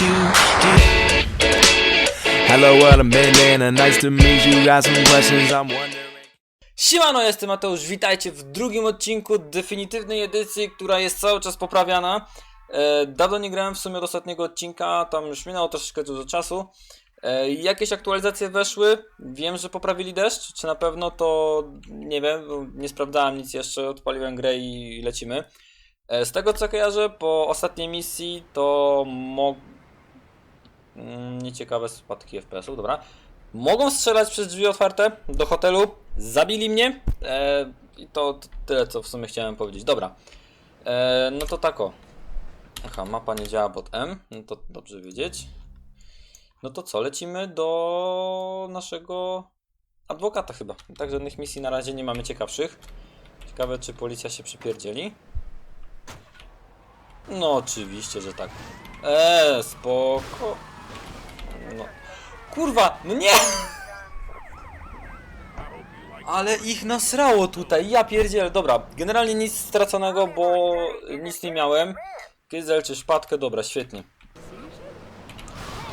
you do. Hello, what I'm and nice to meet you. Got some questions I'm wondering. Siemano, jestem Mateusz, witajcie w drugim odcinku definitywnej edycji, która jest cały czas poprawiana. E, dawno nie grałem w sumie od ostatniego odcinka, tam już minęło troszeczkę dużo czasu. E, jakieś aktualizacje weszły, wiem, że poprawili deszcz, czy na pewno to nie wiem, nie sprawdzałem nic jeszcze, odpaliłem grę i lecimy. E, z tego co kojarzę, po ostatniej misji to mo... Mm, nieciekawe spadki FPS-ów, dobra. Mogą strzelać przez drzwi otwarte do hotelu. Zabili mnie. E, I to, tyle, co w sumie chciałem powiedzieć. Dobra. E, no to tako. Aha, mapa nie działa pod M. No to dobrze wiedzieć. No to co, lecimy do naszego adwokata chyba. Tak, żadnych misji na razie nie mamy ciekawszych. Ciekawe, czy policja się przypierdzieli. No oczywiście, że tak. Eee, spoko. No. Kurwa, no nie! Ale ich nasrało tutaj, ja pierdzielę. Dobra, generalnie nic straconego, bo nic nie miałem. Kizel czy szpadkę? Dobra, świetnie.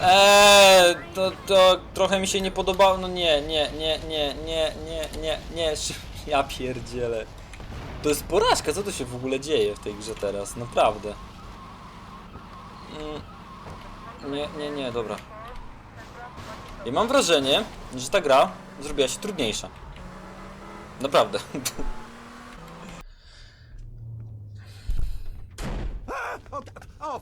Eee, to, to trochę mi się nie podobało. No nie, nie, nie, nie, nie, nie, nie, nie. Ja pierdzielę. To jest porażka, co to się w ogóle dzieje w tej grze teraz, naprawdę. Mm, nie, nie, nie, dobra. I mam wrażenie, że ta gra zrobiła się trudniejsza. Naprawdę. Oh, oh! Oh,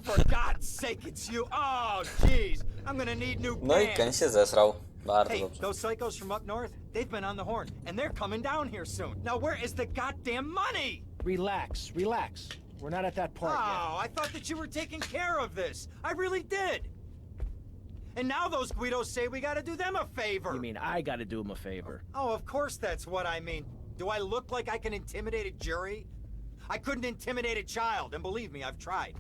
No i. Ken się zesrał. Bardzo Hey, dobrze. those psychos from up north, they've been on the horn, and they're coming down here soon. Now, where is the goddamn money? Relax, relax. We're not at that part yet. Oh, I thought that you were taking care of this. I really did. And now those Guidos say we gotta do them a favor. You mean I gotta do them a favor? Oh, of course that's what I mean. Do I look like I can intimidate a jury? I couldn't intimidate a child, and believe me, I've tried.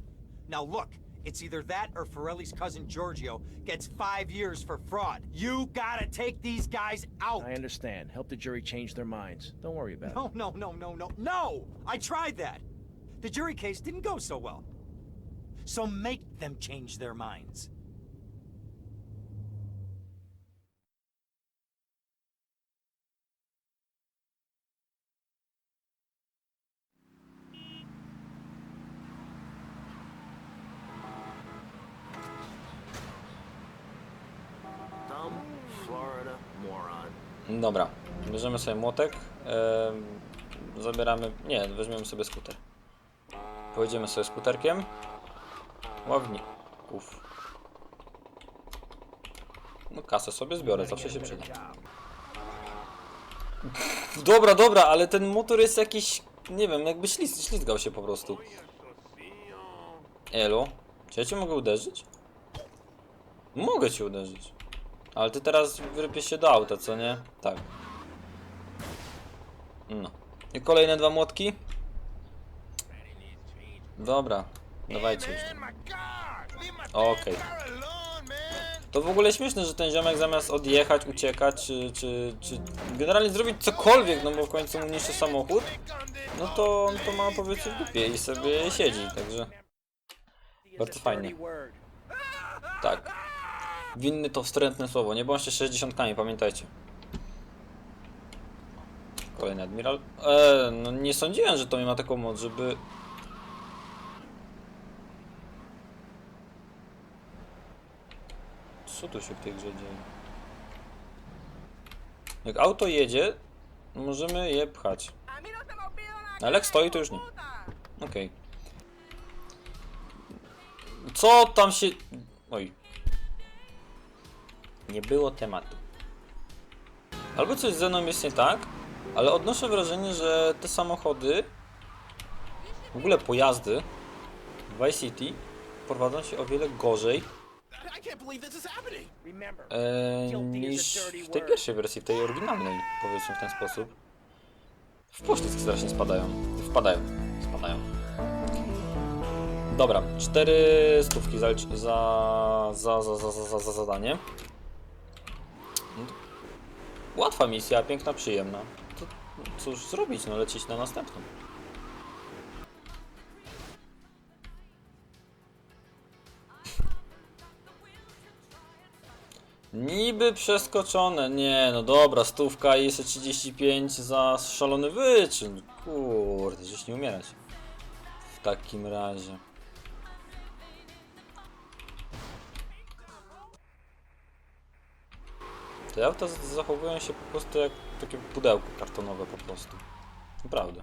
Now look, it's either that or Forelli's cousin Giorgio gets five years for fraud. You gotta take these guys out. I understand. Help the jury change their minds. Don't worry about it. No, no, no, no, no, no! I tried that. The jury case didn't go so well. So make them change their minds. Dobra, bierzemy sobie młotek. em, zabieramy. Nie, weźmiemy sobie skuter. Pojedziemy sobie skuterkiem. Ławników. No kasę sobie zbiorę, zawsze się przyda. Dobra, dobra, ale ten motor jest jakiś, nie wiem, jakby śliz, ślizgał się po prostu. Elo, czy ja cię mogę uderzyć? Mogę cię uderzyć. Ale ty teraz wyrypiesz się do auta, co nie? Tak. No. I kolejne dwa młotki? Dobra, dawajcie już. Okej. To w ogóle śmieszne, że ten ziomek zamiast odjechać, uciekać, czy, czy, czy generalnie zrobić cokolwiek, no bo w końcu mu niszczy samochód, no to on to ma powiedzmy w dupie i sobie siedzi, także bardzo fajnie. Tak. Winny to wstrętne słowo, nie bądźcie 60 pamiętajcie. Kolejny admiral. Eee, no nie sądziłem, że to mi ma taką moc, żeby... Co tu się w tej grze dzieje? Jak auto jedzie, możemy je pchać. Ale jak stoi, to już nie. Okej. Co tam się... Oj. Nie było tematu. Albo coś ze mną jest nie tak, ale odnoszę wrażenie, że te samochody, w ogóle pojazdy w Vice City prowadzą się o wiele gorzej e, niż w tej pierwszej wersji, w tej oryginalnej, powiedzmy w ten sposób. W poślizg strasznie spadają. Wpadają. Spadają. Dobra, cztery stówki za, za, za, za, za, za, za zadanie. Łatwa misja, piękna, przyjemna. To cóż zrobić, no lecieć na następną. Niby przeskoczone. Nie, no dobra, stówka i jeszcze 35 za szalony wyczyn. Kurde, żeś nie umierać. W takim razie. Te auta zachowują się po prostu jak takie pudełko kartonowe po prostu. Naprawdę.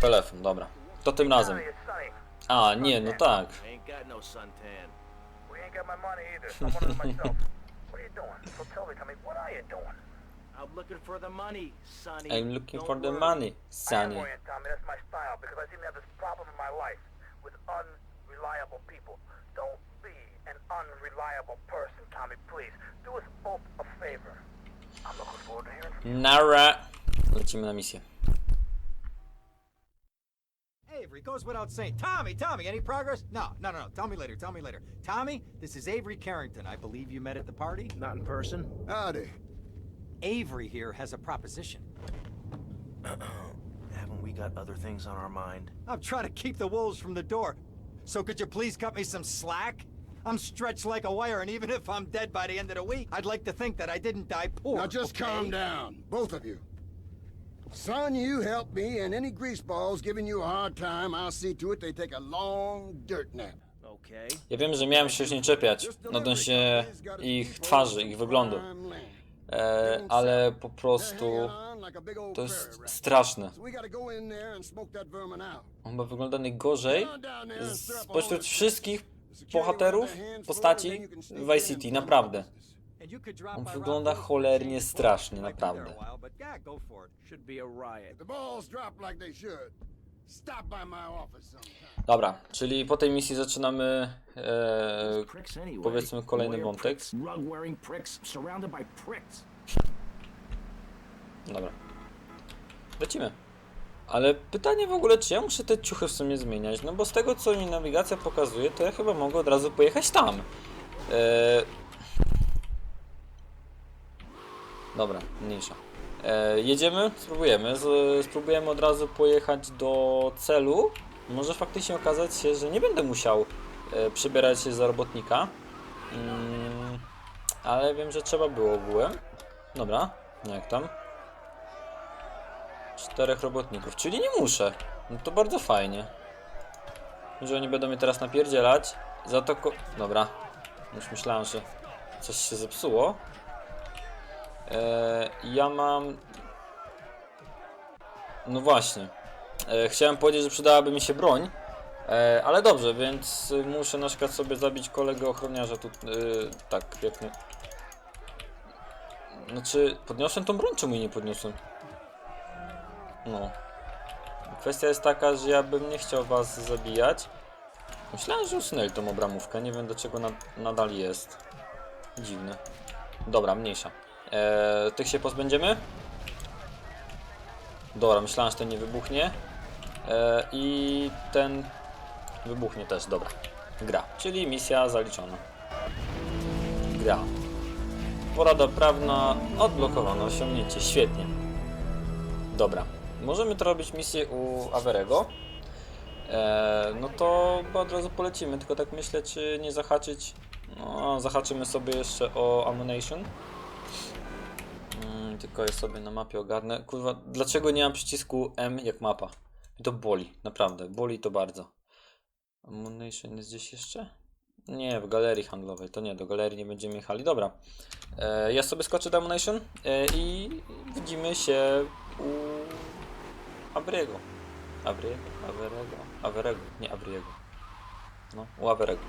Telefon, dobra. To tym razem. A, nie, no tak. No I'm looking for the money, Sonny. I'm looking Don't for the worry. money, I am worrying, Tommy. That's my style because I seem to have this problem in my life with unreliable people. Don't be unreliable person, Tommy. Please do us both a favor. I'm looking forward to hearing from you. Nara. Lecimy na misję. Avery goes without saying. Tommy, Tommy, any progress? No, no, no, no. Tell me later. Tell me later. Tommy, this is Avery Carrington. I believe you met at the party. Not in person. Howdy. Avery here has a proposition. Haven't we got other things on our mind? I'm trying to keep the wolves from the door. So could you please cut me some slack? I'm stretched like a wire, and even if I'm dead by the end of the week, I'd like to think that I didn't die poor. Now just okay? calm down, both of you. Son, you help me, and any greaseballs giving you a hard time, I'll see to it they take a long dirt nap. Okay. Ja wiem, że miałem się już nie czepiać This odnośnie ich twarzy, ich wyglądu. E, ale po prostu to jest straszne. On ma wygląda najgorzej spośród wszystkich bohaterów, postaci w Vice City, naprawdę. On wygląda cholernie strasznie, naprawdę. Dobra, czyli po tej misji zaczynamy e, powiedzmy kolejny wątek. Dobra. Lecimy. Ale pytanie w ogóle, czy ja muszę te ciuchy w sumie zmieniać? No bo z tego, co mi nawigacja pokazuje, to ja chyba mogę od razu pojechać tam. Eee... Dobra, mniejsza. Eee, jedziemy, spróbujemy. Z, spróbujemy od razu pojechać do celu. Może faktycznie okazać się, że nie będę musiał e, przybierać się za robotnika. Mm, ale wiem, że trzeba było ogółem. Dobra, jak tam? Czterech robotników, czyli nie muszę. No to bardzo fajnie. Że oni będą mnie teraz napierdzielać. Za to ko... Dobra. Już myślałem, że coś się zepsuło. Eee, ja mam... No właśnie. Eee, chciałem powiedzieć, że przydałaby mi się broń. Eee, ale dobrze, więc muszę na przykład sobie zabić kolegę ochroniarza tu... Yy, tak, jak. Znaczy, podniosłem tą broń, czemu jej nie podniosłem? No. Kwestia jest taka, że ja bym nie chciał was zabijać. Myślałem, że usunęli tą obramówkę. Nie wiem dlaczego na, nadal jest. Dziwne. Dobra, mniejsza. Eee, tych się pozbędziemy? Dobra, myślałem, że ten nie wybuchnie. Eee, I ten wybuchnie też, dobra. Gra, czyli misja zaliczona. Gra. Porada prawna, odblokowane osiągnięcie, świetnie. Dobra, możemy to robić misję u Averego. Eee, no to od razu polecimy, tylko tak myślę, czy nie zahaczyć. No, zahaczymy sobie jeszcze o Ammunition. Mm, tylko je sobie na mapie ogarnę. Kurwa, dlaczego nie mam przycisku M jak mapa? To boli, naprawdę, boli to bardzo. Ammunition jest gdzieś jeszcze? Nie, w galerii handlowej, to nie, do galerii nie będziemy jechali. Dobra, e, ja sobie skoczę do Ammunition e, i widzimy się u Abriego. Abriego, Averego, Averego, nie Abriego. No, u Averego.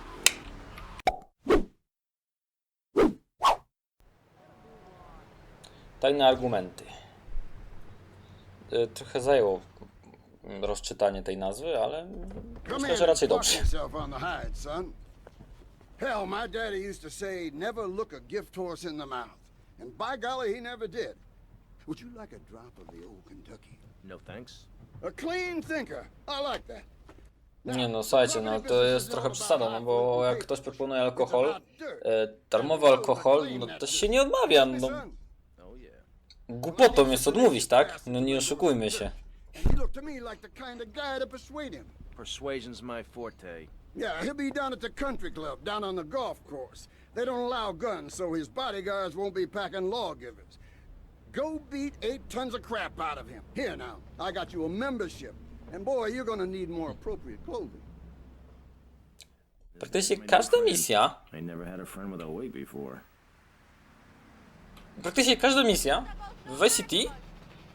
Tajne argumenty. E, Trochę zajęło mm, rozczytanie tej nazwy, ale myślę, że raczej dobrze. Hell, my daddy used to say, never look a gift horse in the mouth. And by golly, he never did. Would you like a drop of the old Kentucky? No thanks. A clean thinker. I like that. Nie no, słuchajcie, no to jest trochę przesada, no bo jak ktoś proponuje alkohol, e, darmowy alkohol, no to się nie odmawia, no Oh yeah. głupotą jest odmówić, tak? No nie oszukujmy się. And you look to me like the kind of guy to persuade him. Persuasion's my forte. Yeah, he'll be down at the country club, down on the golf course. They don't allow guns, so his bodyguards won't be packing lawgivers. Go beat eight tons of crap out of him. Here now, I got you a membership. And boy, you're gonna need more appropriate clothing. Praktycznie każda misja, I never had a friend with a wig before. praktycznie każda misja w Vice City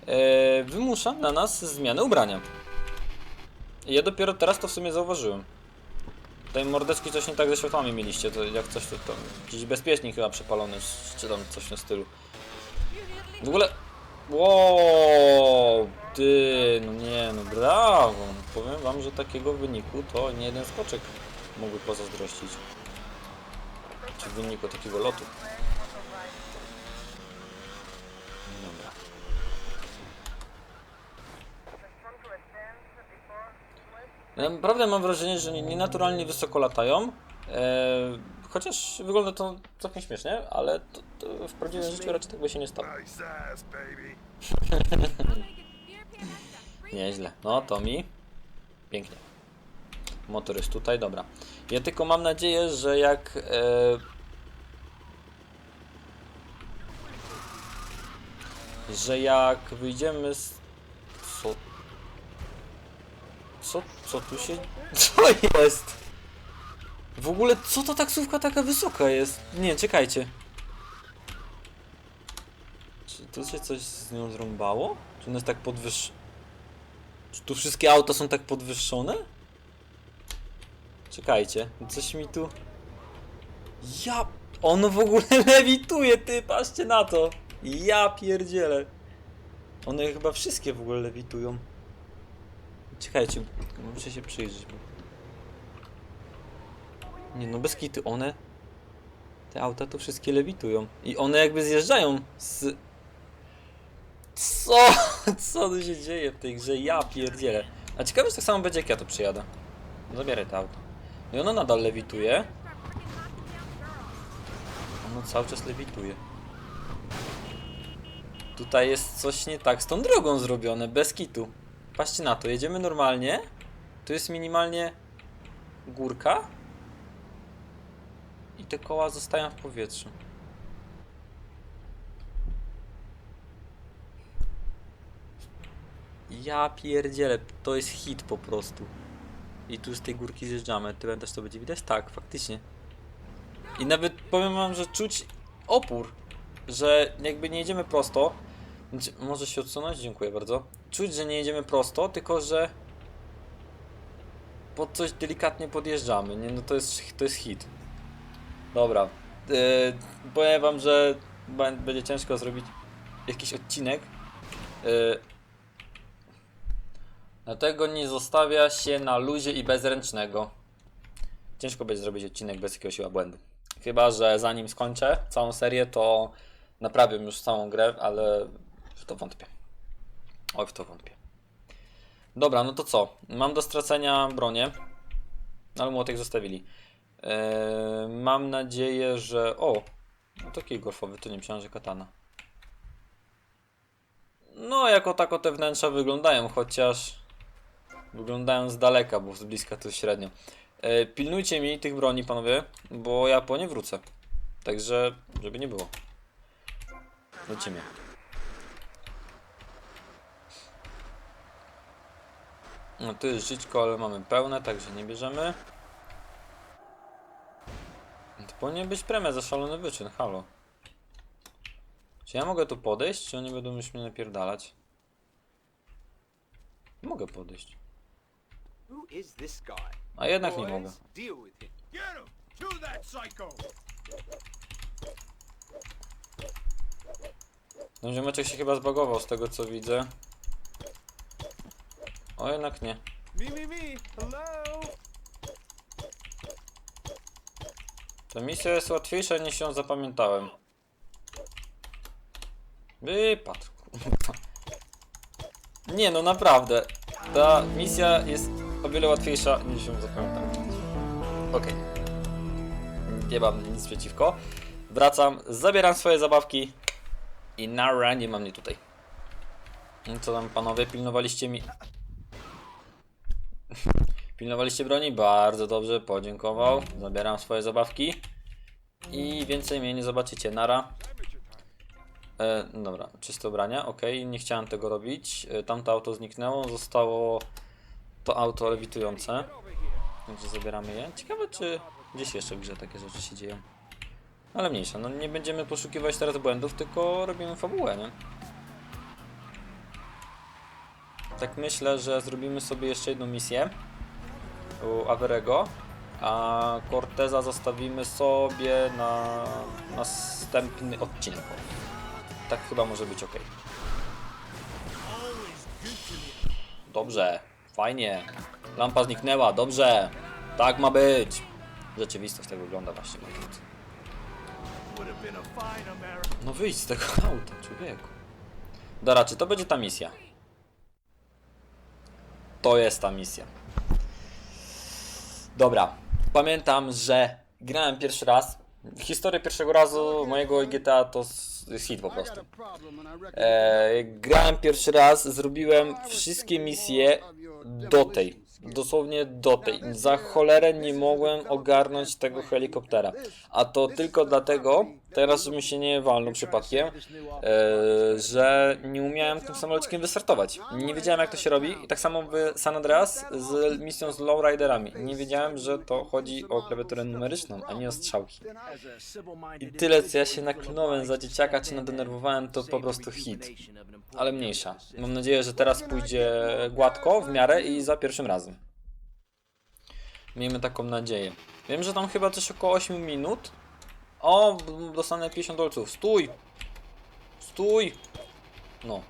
e, wymusza na nas zmianę ubrania. I ja dopiero teraz to w sumie zauważyłem. Tutaj mordeczki coś nie tak ze światłami mieliście, to jak coś to tam jakiś bezpiecznik chyba przepalony, czy tam coś na stylu. W ogóle... Wow, ty, no nie, no brawo. Powiem wam, że takiego wyniku to nie jeden skoczek mógłby pozazdrościć. Czy wyniku takiego lotu. Dobra. Naprawdę mam wrażenie, że nie- nienaturalnie wysoko latają. E, chociaż wygląda to całkiem śmiesznie, ale to, to w prawdziwym życiu raczej tak by się nie stało. Nieźle. No, to mi. Pięknie. Motor jest tutaj, dobra. Ja tylko mam nadzieję, że jak. E, że jak wyjdziemy z. Co? Co, co tu się. Co jest? W ogóle co to taksówka taka wysoka jest? Nie, czekajcie. Czy tu się coś z nią zrąbało? Czy ona jest tak podwyż... Czy tu wszystkie auta są tak podwyższone? Czekajcie, coś mi tu... Ja... On w ogóle lewituje, ty, patrzcie na to! Ja pierdzielę. One chyba wszystkie w ogóle lewitują. Czekajcie, muszę się przyjrzeć. Bo... Nie no, bez kity, one... Te auta to wszystkie lewitują. I one jakby zjeżdżają z... Co? Co tu się dzieje w tej grze? Ja pierdzielę. A ciekawe, że tak samo będzie jak ja to przyjadę. Zabieraj to auto. I ono nadal lewituje. Ono cały czas lewituje. Tutaj jest coś nie tak z tą drogą zrobione, bez kitu. Patrzcie na to, jedziemy normalnie. Tu jest minimalnie górka. I te koła zostają w powietrzu. Ja pierdzielę, to jest hit po prostu. I tu z tej górki zjeżdżamy. Tyłem też to będzie widać? Tak, faktycznie. I nawet powiem wam, że czuć opór, że jakby nie jedziemy prosto. Może się odsunąć? Dziękuję bardzo. Czuć, że nie jedziemy prosto, tylko że pod coś delikatnie podjeżdżamy. Nie, no to jest, to jest hit. Dobra. Yy, powiem wam, że będzie ciężko zrobić jakiś odcinek. Yy, dlatego nie zostawia się na luzie i bezręcznego. Ciężko będzie zrobić odcinek bez jakiegoś błędu. Chyba, że zanim skończę całą serię, to naprawię już całą grę, ale w to wątpię. Oj, w to wątpię. Dobra, no to co? Mam do stracenia bronię. Ale młotek zostawili. Eee, mam nadzieję, że... O! No taki golfowy, to nie myślałem, że katana. No, jako tako te wnętrza wyglądają, chociaż... Wyglądają z daleka, bo z bliska to średnio. E, pilnujcie mi tych broni, panowie, bo ja po nie wrócę. Także, żeby nie było. Lecimy. No tu jest żyćko, ale mamy pełne, także nie bierzemy. Powinien być premia za szalony wyczyn, halo. Czy ja mogę tu podejść, czy oni będą już mnie napierdalać? Mogę podejść. A jednak nie mogę. No ziomeczek się chyba zbagował z tego co widzę. O jednak nie. Me, me, me. Hello. Ta misja jest łatwiejsza niż ją zapamiętałem. Wypadł. Nie no naprawdę. Ta misja jest o wiele łatwiejsza niż ją zapamiętałem. Okej. Nie mam nic przeciwko. Wracam, zabieram swoje zabawki i nara, nie mam mnie tutaj. Co tam panowie, pilnowaliście mi... Pilnowaliście broni? Bardzo dobrze, podziękował. Zabieram swoje zabawki. I więcej mnie nie zobaczycie. Nara. E, dobra, czyste ubrania, ok, nie chciałem tego robić. E, tamto auto zniknęło, zostało to auto lewitujące. Także zabieramy je. Ciekawe, czy gdzieś jeszcze w grze takie rzeczy się dzieją. Ale mniejsza, no nie będziemy poszukiwać teraz błędów, tylko robimy fabułę, nie? Tak myślę, że zrobimy sobie jeszcze jedną misję u Averego, a Corteza zostawimy sobie na następny odcinek. Tak chyba może być ok. Dobrze, fajnie. Lampa zniknęła, dobrze. Tak ma być. Rzeczywistość tak wygląda właśnie. No wyjdź z tego auta, człowieku. Dobra, czy to będzie ta misja? To jest ta misja. Dobra, pamiętam, że grałem pierwszy raz. Historię pierwszego razu mojego GTA to jest hit po prostu. E, grałem pierwszy raz, zrobiłem wszystkie misje do tej. Dosłownie do tej. Za cholerę nie mogłem ogarnąć tego helikoptera. A to tylko dlatego, teraz żebym się nie walnął przypadkiem, e, że nie umiałem tym samolotkiem wystartować. Nie wiedziałem jak to się robi. I tak samo w San Andreas z misją z lowriderami. Nie wiedziałem, że to chodzi o klawiaturę numeryczną, a nie o strzałki. I tyle co ja się naklnąłem za dzieciaka, czy nadenerwowałem, to po prostu hit. Ale mniejsza. Mam nadzieję, że teraz pójdzie gładko, w miarę i za pierwszym razem. Miejmy taką nadzieję. Wiem, że tam chyba coś około 8 minut. O, dostanę 50 dolców. Stój! Stój! No.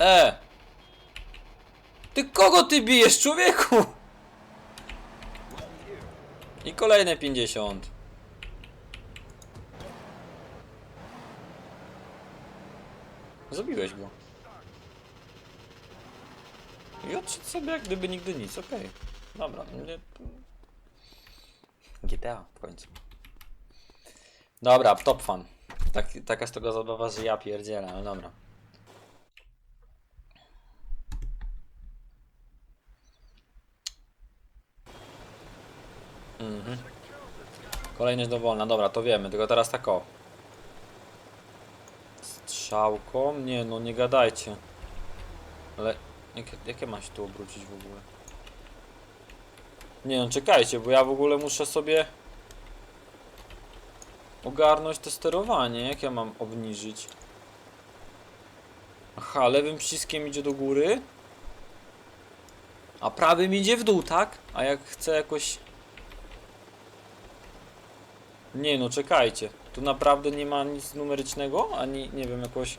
E! Ty kogo ty bijesz, człowieku? I kolejne 50. Zabiłeś go. I odszedł sobie jak gdyby nigdy nic, okej. Dobra, nie... GTA w końcu. Dobra, top fan. Tak, taka jest tego zabawa, że ja pierdzielę, ale dobra. Mhm. Kolejność dowolna, dobra, to wiemy, tylko teraz tak o. Strzałką? Nie, no nie gadajcie. Ale jakie, jakie ma się tu obrócić w ogóle? Nie no, czekajcie, bo ja w ogóle muszę sobie ogarnąć to sterowanie. Jak ja mam obniżyć? Aha, lewym przyciskiem idzie do góry. A prawym idzie w dół, tak? A jak chcę jakoś... Nie no, czekajcie. Tu naprawdę nie ma nic numerycznego, ani nie wiem, jakoś...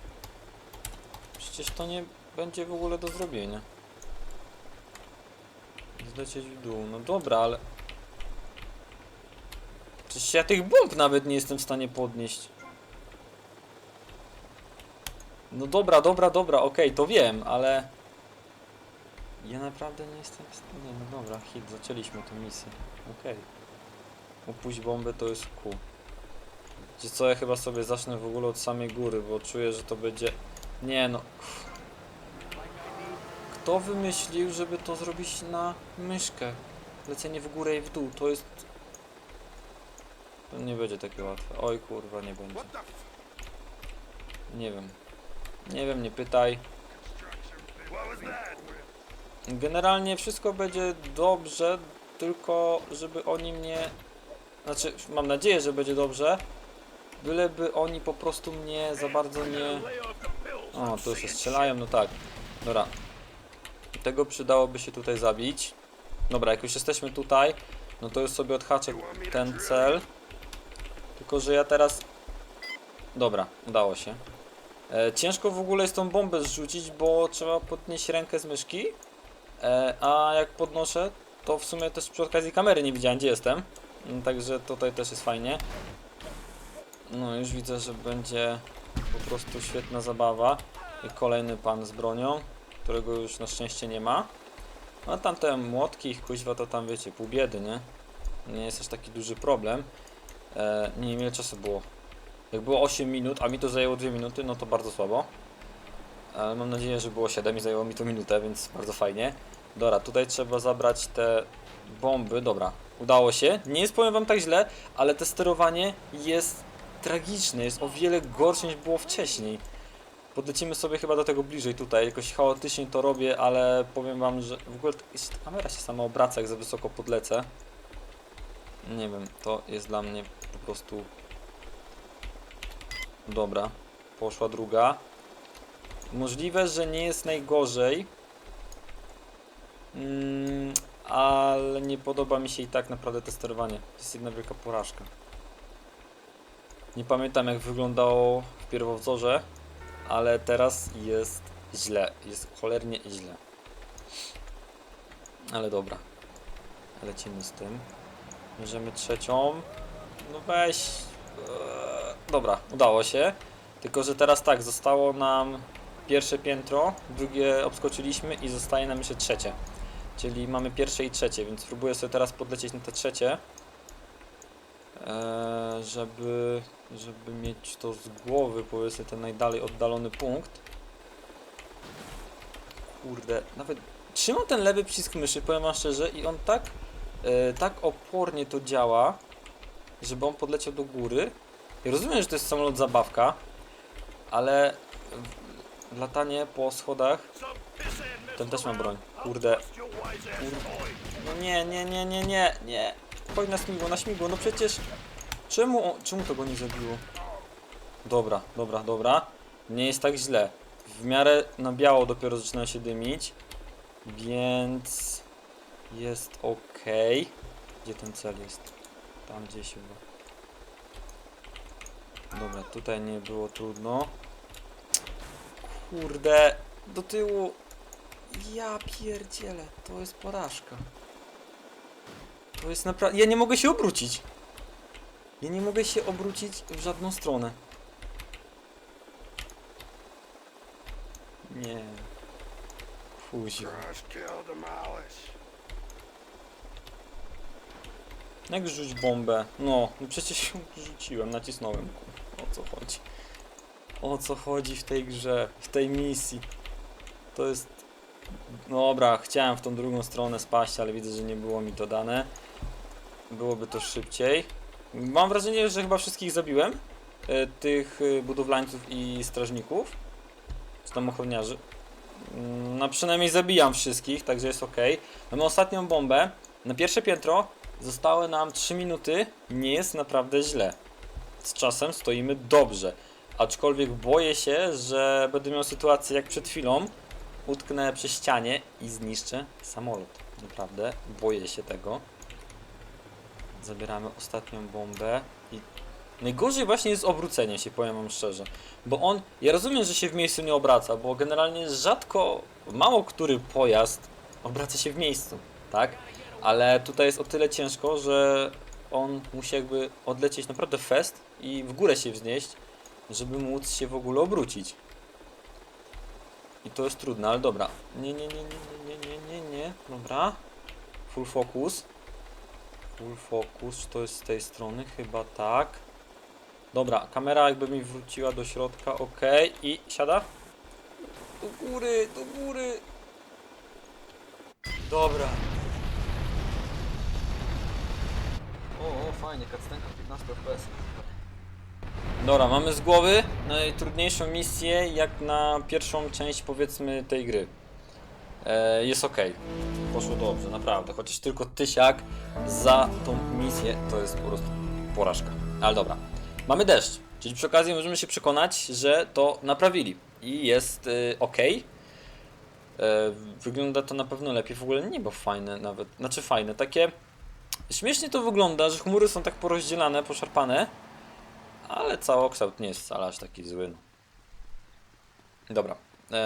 Przecież to nie będzie w ogóle do zrobienia. Zlecieć w dół. No dobra, ale... Przecież ja tych bomb nawet nie jestem w stanie podnieść. No dobra, dobra, dobra, okej, to wiem, ale... Ja naprawdę nie jestem w stanie... No dobra, hit, zaczęliśmy tę misję. Okej. Upuść bombę to jest Q. Gdzie co, ja chyba sobie zacznę w ogóle od samej góry, bo czuję, że to będzie... Nie no... Kto wymyślił, żeby to zrobić na myszkę? Lecenie w górę i w dół, to jest... To nie będzie takie łatwe. Oj kurwa, nie będzie. Nie wiem. Nie wiem, nie pytaj. Generalnie wszystko będzie dobrze, tylko żeby oni mnie... Znaczy, mam nadzieję, że będzie dobrze, byleby oni po prostu mnie za bardzo nie... O, tu się strzelają, no tak. Dobra. Tego przydałoby się tutaj zabić. Dobra, jak już jesteśmy tutaj, no to już sobie odhaczę ten cel. Tylko, że ja teraz... Dobra, udało się. E, ciężko w ogóle jest tą bombę zrzucić, bo trzeba podnieść rękę z myszki. E, a jak podnoszę, to w sumie też przy okazji kamery nie widziałem, gdzie jestem. Mm, Także tutaj też jest fajnie. No już widzę, że będzie po prostu świetna zabawa. I kolejny pan z bronią, którego już na szczęście nie ma. A tamte młotki, ich kuźwa to tam wiecie, pół biedy, nie? Nie jest aż taki duży problem. E, nie wiem ile czasu było. Jak było 8 minut, a mi to zajęło 2 minuty, no to bardzo słabo. Ale mam nadzieję, że było 7 i zajęło mi to minutę, więc bardzo fajnie. Dobra, tutaj trzeba zabrać te bomby. Dobra, udało się. Nie jest powiem wam tak źle, ale te sterowanie jest tragiczne, jest o wiele gorsze niż było wcześniej. Podlecimy sobie chyba do tego bliżej tutaj, jakoś chaotycznie to robię, ale powiem wam, że w ogóle kamera się sama obraca, jak za wysoko podlecę. Nie wiem, to jest dla mnie po prostu... Dobra, poszła druga. Możliwe, że nie jest najgorzej. Mm, ale nie podoba mi się i tak naprawdę te sterowanie. To jest jedna wielka porażka. Nie pamiętam jak wyglądało w pierwowzorze, ale teraz jest źle. Jest cholernie źle. Ale dobra. Lecimy z tym. Bierzemy trzecią. No weź. Eee, Dobra, udało się. Tylko, że teraz tak, zostało nam pierwsze piętro, drugie obskoczyliśmy i zostaje nam jeszcze trzecie. Czyli mamy pierwsze i trzecie, więc próbuję sobie teraz podlecieć na te trzecie. Eee, żeby, żeby mieć to z głowy, powiedzmy ten najdalej oddalony punkt. Kurde, nawet trzymam ten lewy przycisk myszy, powiem wam szczerze, i on tak, e, tak opornie to działa, żeby on podleciał do góry. Ja rozumiem, że to jest samolot zabawka, ale latanie po schodach. Ten też ma broń. Kurde. Kurde. No nie, nie, nie, nie, nie, nie. Chodź na śmigło, na śmigło, no przecież. Czemu, on- czemu to go nie zabiło? Dobra, dobra, dobra. Nie jest tak źle. W miarę na biało dopiero zaczyna się dymić. Więc jest ok. Gdzie ten cel jest? Tam gdzieś chyba. Dobra, tutaj nie było trudno. Kurde, do tyłu. Ja pierdzielę, to jest porażka. To jest naprawdę... Ja nie mogę się obrócić. Ja nie mogę się obrócić w żadną stronę. Nie. Kuźwa. Jak rzuć bombę? No, no przecież ją rzuciłem, nacisnąłem. O co chodzi? O co chodzi w tej grze, w tej misji? To jest... Dobra, chciałem w tą drugą stronę spaść, ale widzę, że nie było mi to dane. Byłoby to szybciej. Mam wrażenie, że chyba wszystkich zabiłem. e, Tych e, budowlańców i strażników. Czy tam. Mm, No przynajmniej zabijam wszystkich, także jest ok. Mamy ostatnią bombę. Na pierwsze piętro zostały nam 3 minuty. Nie jest naprawdę źle. Z czasem stoimy dobrze. Aczkolwiek boję się, że będę miał sytuację jak przed chwilą. Utknę przy ścianie i zniszczę samolot. Naprawdę boję się tego. Zabieramy ostatnią bombę i najgorzej właśnie jest obrócenie się, powiem wam szczerze. Bo on, ja rozumiem, że się w miejscu nie obraca, bo generalnie rzadko, mało który pojazd obraca się w miejscu, tak? Ale tutaj jest o tyle ciężko, że on musi jakby odlecieć naprawdę fest i w górę się wznieść, żeby móc się w ogóle obrócić. I to jest trudne, ale dobra. Nie, nie, nie, nie, nie, nie, nie, nie, dobra. Full focus. Full focus, to jest z tej strony? Chyba tak. Dobra, kamera jakby mi wróciła do środka, ok. I siada? Do góry, do góry. Dobra. O, o fajnie, cutscenka 15 FPS. Dobra, mamy z głowy najtrudniejszą misję jak na pierwszą część powiedzmy tej gry. E, jest ok. Poszło dobrze, naprawdę. Chociaż tylko tysiak za tą misję to jest po prostu porażka. Ale dobra. Mamy deszcz, czyli przy okazji możemy się przekonać, że to naprawili. I jest y, ok. E, wygląda to na pewno lepiej. W ogóle niebo fajne nawet. Znaczy fajne, takie... Śmiesznie to wygląda, że chmury są tak porozdzielane, poszarpane. Ale całokształt nie jest wcale aż taki zły. no. Dobra. Eee,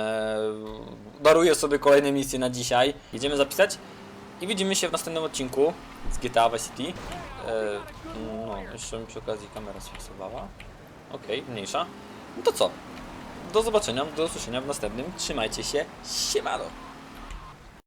daruję sobie kolejne misje na dzisiaj. Jedziemy zapisać i widzimy się w następnym odcinku z GTA Vice City. Eee, no, jeszcze mi przy okazji kamera sfiksowała. Okej, mniejsza. No to co? Do zobaczenia, do usłyszenia w następnym. Trzymajcie się. Siemano!